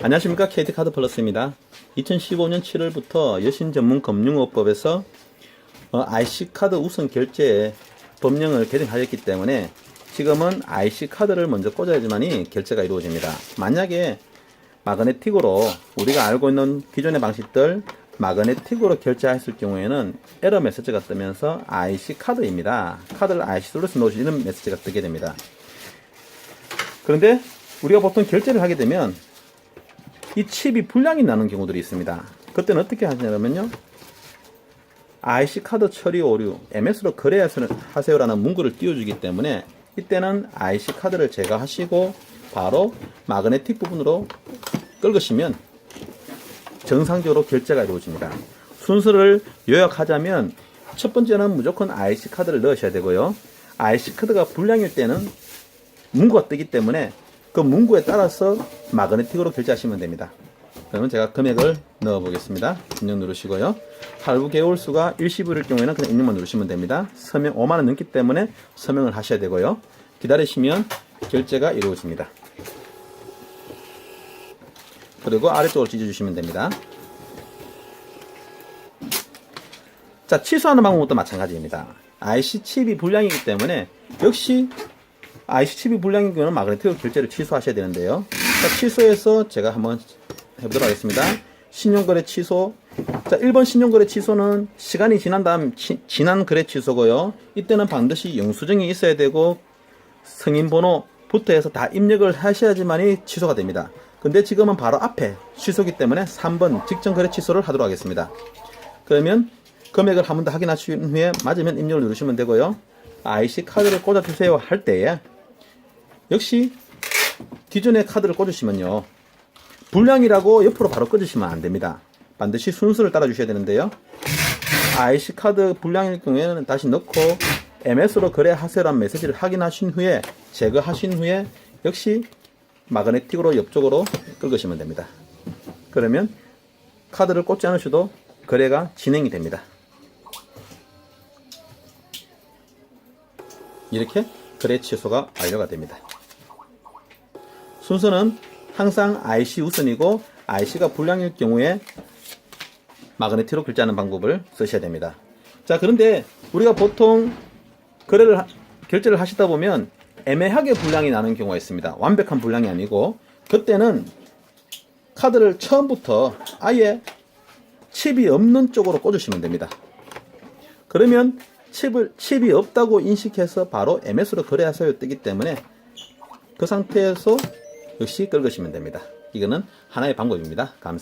안녕하십니까 KT카드 플러스입니다. 2015년 7월부터 여신 전문 금융업법에서 어, IC카드 우선 결제 법령을 개정하였기 때문에 지금은 IC카드를 먼저 꽂아야지만이 결제가 이루어집니다. 만약에 마그네틱으로 우리가 알고 있는 기존의 방식들 마그네틱으로 결제했을 경우에는 에러 메시지가 뜨면서 IC카드입니다. 카드를 IC로서 놓으시는 메시지가 뜨게 됩니다. 그런데 우리가 보통 결제를 하게 되면 이 칩이 불량이 나는 경우들이 있습니다. 그때는 어떻게 하냐면요. IC 카드 처리 오류, MS로 거래하세요라는 문구를 띄워주기 때문에 이때는 IC 카드를 제거하시고 바로 마그네틱 부분으로 끌으시면 정상적으로 결제가 이루어집니다. 순서를 요약하자면 첫 번째는 무조건 IC 카드를 넣으셔야 되고요. IC 카드가 불량일 때는 문구가 뜨기 때문에 그 문구에 따라서 마그네틱으로 결제하시면 됩니다. 그러면 제가 금액을 넣어 보겠습니다. 입력 누르시고요. 할부 개월 수가 일시불일 경우에는 그냥 입력만 누르시면 됩니다. 서명 5만원 넘기 때문에 서명을 하셔야 되고요. 기다리시면 결제가 이루어집니다. 그리고 아래쪽으로 찢어주시면 됩니다. 자, 취소하는 방법도 마찬가지입니다. IC 칩이 불량이기 때문에 역시 IC 칩이 불량인 경우는 마그네틱 결제를 취소하셔야 되는데요. 자, 취소해서 제가 한번 해보도록 하겠습니다. 신용거래 취소. 자, 1번 신용거래 취소는 시간이 지난 다음 치- 지난 거래 취소고요. 이때는 반드시 영수증이 있어야 되고 승인번호부터 해서 다 입력을 하셔야지만이 취소가 됩니다. 근데 지금은 바로 앞에 취소기 때문에 3번 직전 거래 취소를 하도록 하겠습니다. 그러면 금액을 한 번 더 확인하신 후에 맞으면 입력을 누르시면 되고요. IC 카드를 꽂아주세요 할 때에 역시 기존의 카드를 꽂으시면요. 불량이라고 옆으로 바로 꽂으시면 안 됩니다. 반드시 순서를 따라 주셔야 되는데요. IC 카드 불량일 경우에는 다시 넣고 MS로 거래하세요라는 메시지를 확인하신 후에 제거하신 후에 역시 마그네틱으로 옆쪽으로 긁으시면 됩니다. 그러면 카드를 꽂지 않으셔도 거래가 진행이 됩니다. 이렇게 거래 취소가 완료가 됩니다. 순서는 항상 IC 우선이고 IC가 불량일 경우에 마그네틱으로 결제하는 방법을 쓰셔야 됩니다. 자, 그런데 우리가 보통 거래를 하- 결제를 하시다 보면 애매하게 불량이 나는 경우가 있습니다. 완벽한 불량이 아니고 그때는 카드를 처음부터 아예 칩이 없는 쪽으로 꽂으시면 됩니다. 그러면 칩을 칩이 없다고 인식해서 바로 MS로 거래하세요 뜨기 때문에 그 상태에서 역시 긁으시면 됩니다. 이거는 하나의 방법입니다. 감사합니다.